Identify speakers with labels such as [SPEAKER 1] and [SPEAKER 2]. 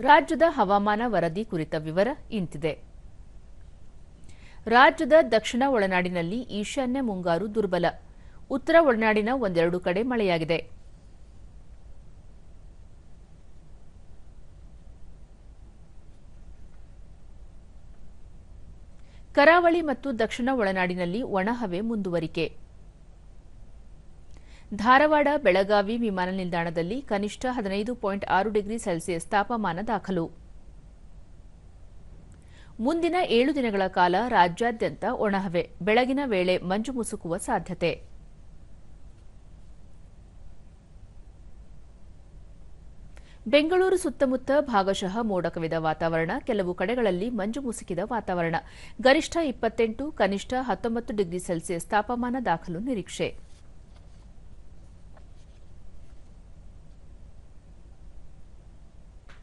[SPEAKER 1] ರಾಜ್ಯದ ಹವಾಮಾನ ವರದಿ ಕುರಿತ ವಿವರ ಇಂತಿದೆ. ರಾಜ್ಯದ ದಕ್ಷಿಣ ಒಳನಾಡಿನಲ್ಲಿ ಈಶಾನ್ಯ ಮುಂಗಾರು ದುರ್ಬಲ. ಉತ್ತರ ಒಳನಾಡಿನ ಒಂದೆರಡು ಕಡೆ ಮಳೆಯಾಗಿದೆ. ಕರಾವಳಿ ಮತ್ತು ದಕ್ಷಿಣ ಒಳನಾಡಿನಲ್ಲಿ ಒಣಹವೆ ಮುಂದುವರಿಕೆ. ಧಾರವಾಡ ಬೆಳಗಾವಿ ವಿಮಾನ ನಿಲ್ದಾಣದಲ್ಲಿ ಕನಿಷ್ಠ ಹದಿನೈದು ಪಾಯಿಂಟ್ ಆರು ಡಿಗ್ರಿ ಸೆಲ್ಸಿಯಸ್ ತಾಪಮಾನ ದಾಖಲು. ಮುಂದಿನ ಏಳು ದಿನಗಳ ಕಾಲ ರಾಜ್ಯಾದ್ಯಂತ ಒಣಹವೆ. ಬೆಳಗಿನ ವೇಳೆ ಮಂಜು ಮುಸುಕುವ ಸಾಧ್ಯತೆ. ಬೆಂಗಳೂರು ಸುತ್ತಮುತ್ತ ಭಾಗಶಃ ಮೋಡ ಕವಿದ ವಾತಾವರಣ. ಕೆಲವು ಕಡೆಗಳಲ್ಲಿ ಮಂಜು ಮುಸುಕಿದ ವಾತಾವರಣ. ಗರಿಷ್ಠ ಇಪ್ಪತ್ತೆಂಟು, ಕನಿಷ್ಠ ಹತ್ತೊಂಬತ್ತು ಡಿಗ್ರಿ ಸೆಲ್ಸಿಯಸ್ ತಾಪಮಾನ ದಾಖಲು ನಿರೀಕ್ಷೆ.